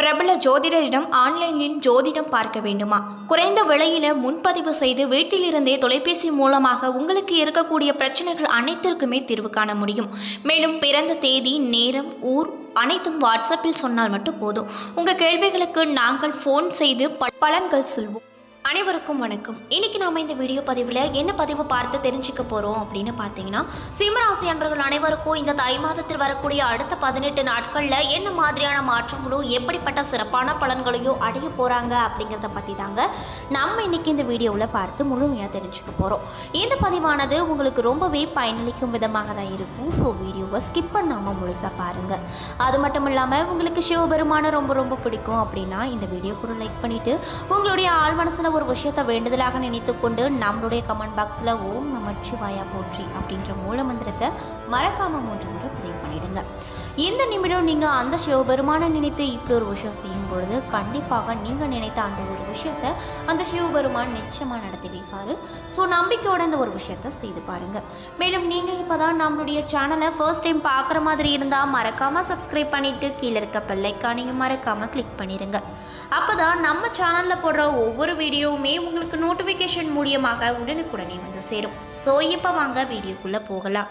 பிரபல ஜோதிடரிடம் ஆன்லைனில் ஜோதிடம் பார்க்க வேண்டுமா? குறைந்த விலையில முன்பதிவு செய்து வீட்டிலிருந்தே தொலைபேசி மூலமாக உங்களுக்கு இருக்கக்கூடிய பிரச்சனைகள் அனைத்திற்குமே தீர்வு காண முடியும். மேலும் பிறந்த தேதி நேரம் ஊர் அனைத்தும் வாட்ஸ்அப்பில் சொன்னால் மட்டும் போதும். உங்கள் கேள்விகளுக்கு நாங்கள் ஃபோன் செய்து ப- பலன்கள் சொல்வோம். அனைவருக்கும் வணக்கம். இன்னைக்கு நாம இந்த வீடியோ பதிவில் என்ன பதிவு பார்த்து தெரிஞ்சுக்க போகிறோம் அப்படின்னு பார்த்தீங்கன்னா சிம்மராசி அன்பர்கள் அனைவருக்கும் இந்த தை மாதத்தில் வரக்கூடிய அடுத்த பதினெட்டு நாட்களில் என்ன மாதிரியான மாற்றங்களும் எப்படிப்பட்ட சிறப்பான பலன்களையும் அடைய போகிறாங்க அப்படிங்கிறத பற்றி தாங்க நம்ம இன்னைக்கு இந்த வீடியோவில் பார்த்து முழுமையாக தெரிஞ்சுக்க போகிறோம் இந்த பதிவானது உங்களுக்கு ரொம்பவே பயனளிக்கும் விதமாக தான் இருக்கும். ஸோ வீடியோவை ஸ்கிப் பண்ணாமல் முழுசாக பாருங்கள் அது மட்டும் இல்லாமல் உங்களுக்கு சிவபெருமானை ரொம்ப ரொம்ப பிடிக்கும் அப்படின்னா இந்த வீடியோ கூட லைக் பண்ணிவிட்டு உங்களுடைய ஆள் மனசில் ஒரு விஷயத்தை வேண்டுதலாக நினைத்து கொண்டு நம்மளுடைய கமெண்ட் பாக்ஸில் ஓம் நமச்சிவாயா போற்றி அப்படின்ற மூல மந்திரத்தை மறக்காமல் மூன்று முறை பதிவு பண்ணிடுங்க. இந்த நிமிடம் நீங்கள் அந்த சிவபெருமானை நினைத்து இப்படி ஒரு விஷயம் செய்யும் பொழுது கண்டிப்பாக நீங்கள் நினைத்த அந்த ஒரு விஷயத்தை அந்த சிவபெருமான் நிச்சயமாக நடத்தி வைப்பார். ஸோ நம்பிக்கையோட இந்த ஒரு விஷயத்தை செய்து பாருங்கள் மேலும் நீங்கள் இப்போ தான் நம்மளுடைய சேனலை ஃபர்ஸ்ட் டைம் பார்க்குற மாதிரி இருந்தால் மறக்காமல் சப்ஸ்கிரைப் பண்ணிவிட்டு கீழே இருக்க பெல்லைக்கானையும் மறக்காமல் கிளிக் பண்ணிடுங்க அப்போ தான் நம்ம சேனலில் போடுற ஒவ்வொரு வீடியோவுமே உங்களுக்கு நோட்டிஃபிகேஷன் மூலியமாக உடனுக்குடனே வந்து சேரும். ஸோ இப்போ வாங்க வீடியோக்குள்ளே போகலாம்.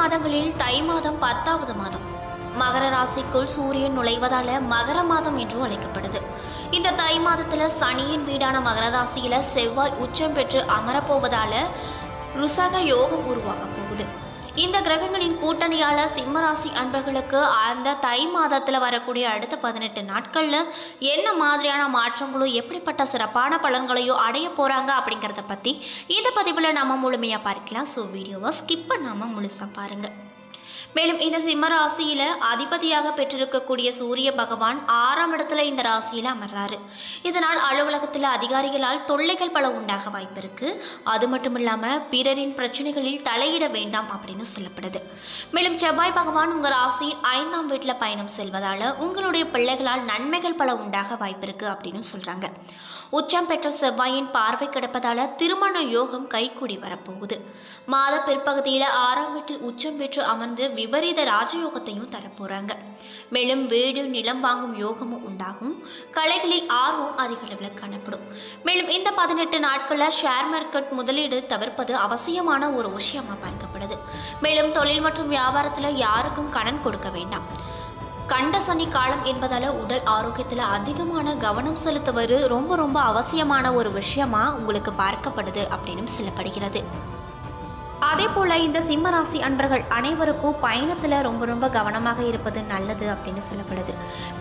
மாதங்களில் தை மாதம் பத்தாவது மாதம். மகர ராசிக்குள் சூரியன் நுழைவதால மகர மாதம் என்றும் அழைக்கப்படுது. இந்த தை மாதத்துல சனியின் வீடான மகர ராசியில செவ்வாய் உச்சம் பெற்று அமரப்போவதால ருசக யோகம் உருவாகும். இந்த கிரகங்களின் கூட்டணியால சிம்மராசி அன்பர்களுக்கு அந்த தை மாதத்துல வரக்கூடிய அடுத்த பதினெட்டு நாட்கள்ல என்ன மாதிரியான மாற்றங்களும் எப்படிப்பட்ட சிறப்பான பலன்களையோ அடைய போறாங்க அப்படிங்கிறத பத்தி இந்த பதிவில் நம்ம முழுமையாக பார்க்கலாம். ஸோ வீடியோவை ஸ்கிப் பண்ணாமல் முழுசாக பாருங்கள் மேலும் இந்த சிம்ம ராசியில அதிபதியாக பெற்றிருக்கக்கூடிய சூரிய பகவான் ஆறாம் இடத்துல இந்த ராசியில அமர்றாரு. இதனால் அலுவலகத்தில் அதிகாரிகளால் தொல்லைகள் பல உண்டாக வாய்ப்பு இருக்கு அது மட்டும் இல்லாமல் பிறரின் பிரச்சனைகளில் தலையிட வேண்டாம் அப்படின்னு சொல்லப்படுது. மேலும் செவ்வாய் பகவான் உங்க ராசியில் ஐந்தாம் வீட்டில் பயணம் செல்வதால உங்களுடைய பிள்ளைகளால் நன்மைகள் பல உண்டாக வாய்ப்பு இருக்கு அப்படின்னு சொல்றாங்க. உச்சம் பெற்ற செவ்வாயின் பார்வை கிடப்பதால திருமண யோகம் கைக்குடி வரப்போகுது. மாத பிற்பகுதியில் ஆறாம் வீட்டில் உச்சம் பெற்று அமர்ந்து விபரீத ராஜயோகத்தையும் தரப்போறாங்க. மேலும் வீடு நிலம் வாங்கும் யோகமும் உண்டாகும். கலைகளில் ஆர்வம் அதிக அளவில் காணப்படும். மேலும் இந்த பதினெட்டு நாட்களில் ஷேர் மார்க்கெட் முதலீடு தவிர்ப்பது அவசியமான ஒரு விஷயமா பார்க்கப்படுது. மேலும் தொழில் மற்றும் வியாபாரத்தில் யாருக்கும் கடன் கொடுக்க வேண்டாம். கண்ட சனி காலம் என்பதால உடல் ஆரோக்கியத்தில் அதிகமான கவனம் செலுத்துவது ரொம்ப ரொம்ப அவசியமான ஒரு விஷயமா உங்களுக்கு பார்க்கப்படுது அப்படின்னு சொல்லப்படுகிறது. அதே போல் இந்த சிம்ம ராசி அன்பர்கள் அனைவருக்கும் பயணத்தில் ரொம்ப ரொம்ப கவனமாக இருப்பது நல்லது அப்படின்னு சொல்லப்படுது.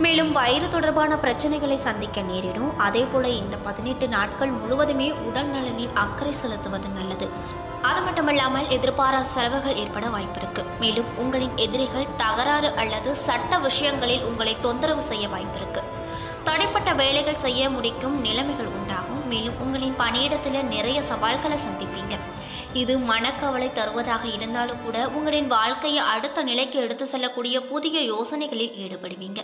மேலும் வயிறு தொடர்பான பிரச்சனைகளை சந்திக்க நேரிடும். அதே போல் இந்த பதினெட்டு நாட்கள் முழுவதுமே உடல் நலனில் அக்கறை செலுத்துவது நல்லது. அது மட்டுமல்லாமல் எதிர்பாராத செலவுகள் ஏற்பட வாய்ப்பிருக்கு மேலும் உங்களின் எதிரிகள் தகராறு அல்லது சட்ட விஷயங்களில் உங்களை தொந்தரவு செய்ய வாய்ப்பிருக்கு தடைப்பட்ட வேலைகள் செய்ய முடிக்கும் நிலைமைகள் உண்டாகும். மேலும் உங்களின் பணியிடத்தில் நிறைய சவால்களை சந்திப்பீங்க. இது மனக்கவலை தருவதாக இருந்தாலும் கூட உங்களின் வாழ்க்கையை அடுத்த நிலைக்கு எடுத்து செல்லக்கூடிய புதிய யோசனைகளில் ஈடுபடுவீங்க.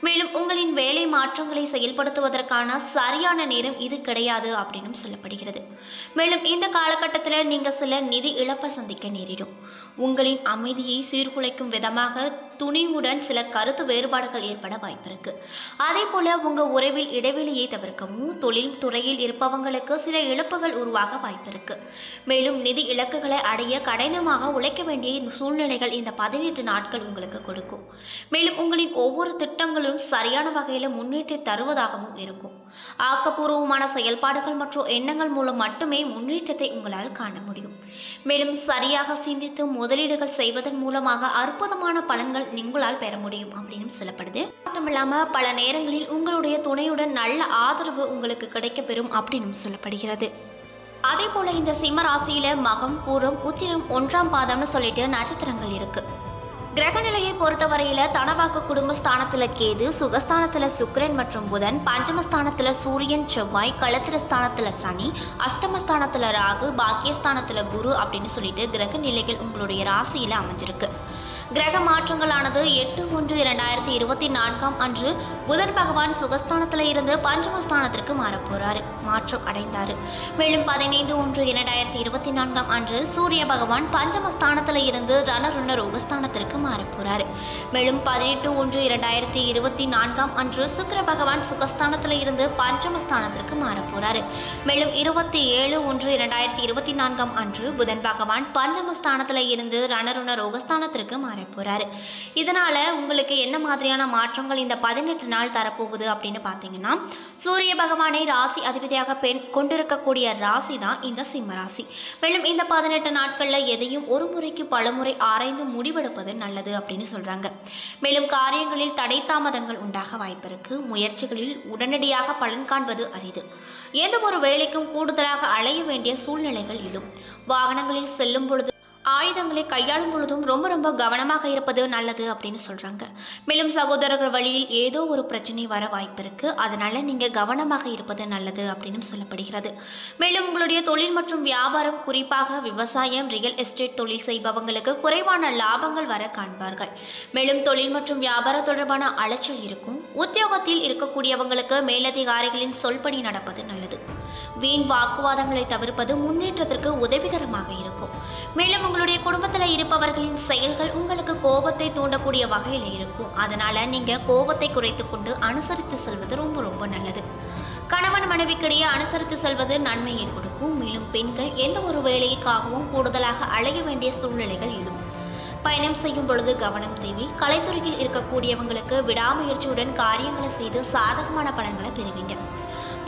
மேலும் உங்களின் வேலை மாற்றங்களை செயல்படுத்துவதற்கான சரியான நேரம் இது கிடையாது அப்படின்னு சொல்லப்படுகிறது. மேலும் இந்த காலகட்டத்தில் நீங்கள் சில நிதி இழப்பை சந்திக்க நேரிடும். உங்களின் அமைதியை சீர்குலைக்கும் விதமாக துணிவுடன் சில கருத்து வேறுபாடுகள் ஏற்பட வாய்ப்பிருக்கு. அதே போல உங்க உறவில் இடைவெளியை தவிர்க்கவும் தொழில் துறையில் இருப்பவங்களுக்கு சில இழப்புகள் உருவாக வாய்ப்பிருக்கு. மேலும் நிதி இலக்குகளை அடைய கடினமாக உழைக்க வேண்டிய சூழ்நிலைகள் இந்த பதினெட்டு நாட்கள் உங்களுக்கு கொடுக்கும். மேலும் உங்களின் ஒவ்வொரு திட்டங்களும் சரியான வகையில் முன்னேற்றி தருவதாகவும் இருக்கும். ஆக்கப்பூர்வமான செயல்பாடுகள் மற்றும் எண்ணங்கள் மூலம் மட்டுமே முன்னேற்றத்தை உங்களால் காண முடியும். மேலும் சரியாக சிந்தித்து முதலீடுகள் செய்வதன் மூலமாக அற்புதமான பலன்கள் உங்களால் பெற முடியும் அப்படின்னு சொல்லப்படுது. மட்டும் இல்லாமல் பல நேரங்களில் உங்களுடைய துணையுடன் நல்ல ஆதரவு உங்களுக்கு கிடைக்கப்பெறும் அப்படின்னு சொல்லப்படுகிறது. அதே போல இந்த சிம்ம ராசியில மகம் பூரம் உத்திரம் ஒன்றாம் பாதம்னு சொல்லிட்டு நட்சத்திரங்கள் இருக்கு. கிரகநிலையை பொறுத்தவரையில தனவாக்கு குடும்பஸ்தானத்துல கேது சுகஸ்தானத்துல சுக்கிரன் மற்றும் புதன் பஞ்சமஸ்தானத்துல சூரியன் செவ்வாய் களத்திரஸ்தானத்துல சனி அஷ்டமஸ்தானத்துல ராகு பாக்கியஸ்தானத்துல குரு அப்படின்னு சொல்லிட்டு கிரக நிலைகள் உங்களுடைய ராசியில அமைஞ்சிருக்கு. கிரக மாற்றங்களானது எட்டு ஒன்று இரண்டாயிரத்தி இருபத்தி நான்காம் அன்று புதன் பகவான் சுகஸ்தானத்தில் இருந்து பஞ்சமஸ்தானத்திற்கு மாறப்போறாரு மாற்றம் அடைந்தார். மேலும் பதினைந்து ஒன்று இரண்டாயிரத்தி இருபத்தி நான்காம் அன்று சூரிய பகவான் பஞ்சமஸ்தானத்தில் இருந்து ரணருண ரோகஸ்தானத்திற்கு மாறப் போறாரு மேலும் பதினெட்டு ஒன்று இரண்டாயிரத்தி இருபத்தி நான்காம் அன்று சுக்கர பகவான் சுகஸ்தானத்தில் இருந்து பஞ்சமஸ்தானத்திற்கு மாறப் போறாரு மேலும் இருபத்தி ஏழு ஒன்று இரண்டாயிரத்தி இருபத்தி நான்காம் அன்று புதன் பகவான் பஞ்சமஸ்தானத்தில் இருந்து ரணருண ரோகஸ்தானத்திற்கு மாற போறாரு இதனால உங்களுக்கு என்ன மாதிரியான மாற்றங்கள் இந்த பதினெட்டு நாள் தரப்போகுது அப்படின்னு பார்த்தீங்கன்னா சூரிய பகவானை ராசி அதிபதியாக பெண் கொண்டிருக்கக்கூடிய ராசி தான் இந்த சிம்ம ராசி. மேலும் இந்த பதினெட்டு நாட்களில் எதையும் ஒரு முறைக்கு பலமுறை ஆராய்ந்து முடிவெடுப்பது நல்லது. அப்படின்னு சொல்றாங்க. மேலும் காரியங்களில் தடை தாமதங்கள் உண்டாக வாய்ப்பிருக்கு முயற்சிகளில் உடனடியாக பலன் காண்பது அரிது. எந்த ஒரு வேலைக்கும் கூடுதலாக அலைய வேண்டிய சூழ்நிலைகள் எழும். வாகனங்களில் செல்லும் பொழுது ஆயுதங்களை கையாளும் பொழுதும் ரொம்ப ரொம்ப கவனமாக இருப்பது நல்லது அப்படின்னு சொல்கிறாங்க மேலும் சகோதரர்கள் வழியில் ஏதோ ஒரு பிரச்சனை வர வாய்ப்பு இருக்குது அதனால் நீங்கள் கவனமாக இருப்பது நல்லது அப்படின்னு சொல்லப்படுகிறது. மேலும் உங்களுடைய தொழில் மற்றும் வியாபாரம் குறிப்பாக விவசாயம் ரியல் எஸ்டேட் தொழில் செய்பவங்களுக்கு குறைவான லாபங்கள் வர காண்பார்கள். மேலும் தொழில் மற்றும் வியாபாரம் தொடர்பான அலைச்சல் இருக்கும். உத்தியோகத்தில் இருக்கக்கூடியவங்களுக்கு மேலதிகாரிகளின் சொல்படி நடப்பது நல்லது. வீண் வாக்குவாதங்களை தவிர்ப்பது முன்னேற்றத்திற்கு உதவிகரமாக இருக்கும். மேலும் உங்களுடைய குடும்பத்தில் இருப்பவர்களின் செயல்கள் உங்களுக்கு கோபத்தை தூண்டக்கூடிய வகையில் இருக்கும். அதனால நீங்க கோபத்தை குறைத்து கொண்டு அனுசரித்து செல்வது ரொம்ப ரொம்ப நல்லது. கணவன் மனைவிக்கிடையே அனுசரித்து செல்வது நன்மையை கொடுக்கும். மேலும் பெண்கள் எந்த ஒரு வேலைக்காகவும் கூடுதலாக அழைய வேண்டிய சூழ்நிலைகள் எழும் பயணம் செய்யும் பொழுது கவனம் தேவை. கலைத்துறையில் இருக்கக்கூடியவங்களுக்கு விடாமுயற்சியுடன் காரியங்களை செய்து சாதகமான பலன்களை பெறுவீங்க.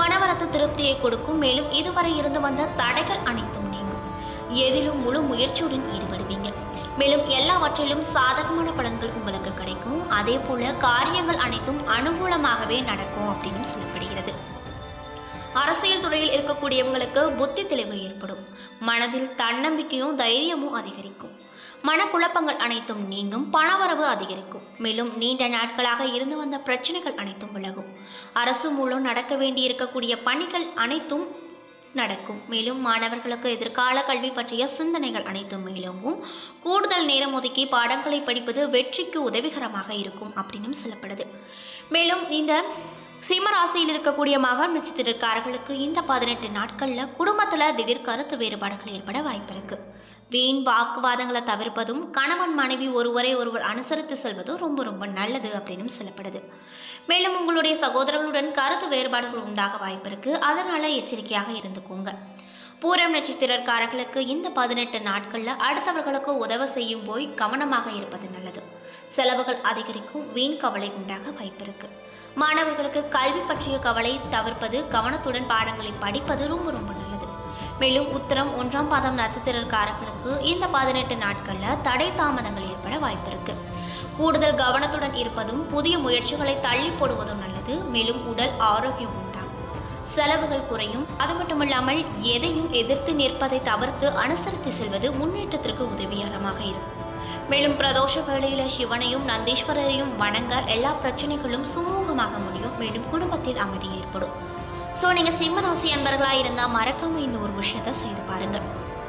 பணவரத்து திருப்தியை கொடுக்கும். மேலும் இதுவரை இருந்து வந்த தடைகள் அனைத்தும் எதிலும் முழு முயற்சியுடன் ஈடுபடுவீங்க. மேலும் எல்லாவற்றிலும் சாதகமான பலன்கள் உங்களுக்கு கிடைக்கும். அதே போல காரியங்கள் அனைத்தும் அனுகூலமாகவே நடக்கும் அப்படின்னு சொல்லப்படுகிறது. அரசியல் துறையில் இருக்கக்கூடியவங்களுக்கு புத்தி தெளிவு ஏற்படும். மனதில் தன்னம்பிக்கையும் தைரியமும் அதிகரிக்கும். மனக்குழப்பங்கள் அனைத்தும் நீங்கும் பணவரவு அதிகரிக்கும். மேலும் நீண்ட நாட்களாக இருந்து வந்த பிரச்சனைகள் அனைத்தும் விலகும். அரசு மூலம் நடக்க வேண்டியிருக்கக்கூடிய பணிகள் அனைத்தும் நடக்கும். மேலும் மாணவர்களுக்கு எதிர்கால கல்வி பற்றிய சிந்தனைகள் அனைத்தும் மேலோங்கும். கூடுதல் நேரம் ஒதுக்கி பாடங்களை படிப்பது வெற்றிக்கு உதவிகரமாக இருக்கும் அப்படின்னும் சொல்லப்படுது. மேலும் இந்த சிம்மராசியில் இருக்கக்கூடிய மகம் நட்சத்திரக்காரர்களுக்கு இந்த பதினெட்டு நாட்களில் குடும்பத்தில் திடீர் கருத்து வேறுபாடுகள் ஏற்பட வாய்ப்பிருக்கு. வீண் வாக்குவாதங்களை தவிர்ப்பதும் கணவன் மனைவி ஒருவரை ஒருவர் அனுசரித்து செல்வதும் ரொம்ப ரொம்ப நல்லது அப்படின்னு சொல்லப்படுது. மேலும் உங்களுடைய சகோதரர்களுடன் கருத்து வேறுபாடுகள் உண்டாக வாய்ப்பிருக்கு அதனால எச்சரிக்கையாக இருந்துக்கோங்க. பூரம் நட்சத்திரக்காரர்களுக்கு இந்த பதினெட்டு நாட்களில் அடுத்தவர்களுக்கு உதவ செய்யும் போய் கவனமாக இருப்பது நல்லது. செலவுகள் அதிகரிக்கும் வீண் கவலை உண்டாக வாய்ப்பிருக்கு மாணவர்களுக்கு கல்வி பற்றிய கவலை தவிர்ப்பது கவனத்துடன் பாடங்களை படிப்பது ரொம்ப ரொம்ப நல்லது. மேலும் உத்தரம் ஒன்றாம் பாதம் நட்சத்திரக்காரர்களுக்கு இந்த பதினெட்டு நாட்களில் தடை தாமதங்கள் ஏற்பட வாய்ப்பிருக்கு கூடுதல் கவனத்துடன் இருப்பதும் புதிய முயற்சிகளை தள்ளி போடுவதும் நல்லது. மேலும் உடல் ஆரோக்கியம் உண்டாகும். செலவுகள் குறையும். அது மட்டுமில்லாமல் எதையும் எதிர்த்து நிற்பதை தவிர்த்து அனுசரித்து செல்வது முன்னேற்றத்திற்கு உதவிகரமாக இருக்கும். மேலும் பிரதோஷ வேளையில சிவனையும் நந்தீஸ்வரரையும் வணங்க எல்லா பிரச்சனைகளும் சுமூகமாக முடியும். மேலும் குடும்பத்தில் அமைதி ஏற்படும். ஸோ நீங்கள் சிம்ம ராசி அன்பர்களாக இருந்தால் மறக்காமல் இந்த ஒரு விஷயத்தை செய்து பாருங்கள்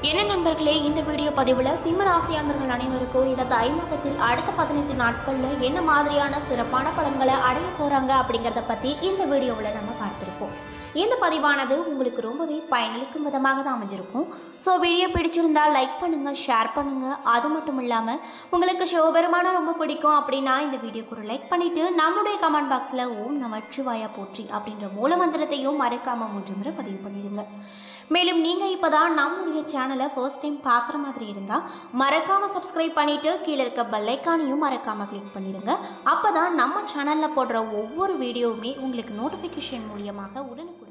என்ன நண்பர்களே இந்த வீடியோ பதிவில் சிம்ம ராசி அன்பர்கள் அனைவருக்கும் இந்த தை மாதத்தில் அடுத்த பதினெட்டு நாட்களில் என்ன மாதிரியான சிறப்பான பலன்களை அடைய போகிறாங்க அப்படிங்கிறத பற்றி இந்த வீடியோவில் நம்ம பார்த்துருப்போம். இந்த பதிவானது உங்களுக்கு ரொம்பவே பயனளிக்கும் விதமாக தான் அமைஞ்சிருக்கும். ஸோ வீடியோ பிடிச்சிருந்தால் லைக் பண்ணுங்கள் ஷேர் பண்ணுங்கள் அது மட்டும் இல்லாமல் உங்களுக்கு சிவபெருமான ரொம்ப பிடிக்கும் அப்படின்னா இந்த வீடியோக்கு ஒரு லைக் பண்ணிவிட்டு நம்மளுடைய கமெண்ட் பாக்ஸில் ஓம் நமச்சிவாயா போற்றி அப்படின்ற மூல மந்திரத்தையும் மறக்காமல் மூன்று முறை பதிவு பண்ணிடுங்க. மேலும் நீங்கள் இப்போ தான் நம்முடைய சேனலை ஃபர்ஸ்ட் டைம் பார்க்குற மாதிரி இருந்தால் மறக்காமல் சப்ஸ்கிரைப் பண்ணிவிட்டு கீழே இருக்க பெல்லைக்கானையும் மறக்காமல் கிளிக் பண்ணிடுங்க. அப்போ தான் நம்ம சேனலில் போடுற ஒவ்வொரு வீடியோவுமே உங்களுக்கு நோட்டிஃபிகேஷன் மூலியமாக உடனுக்கு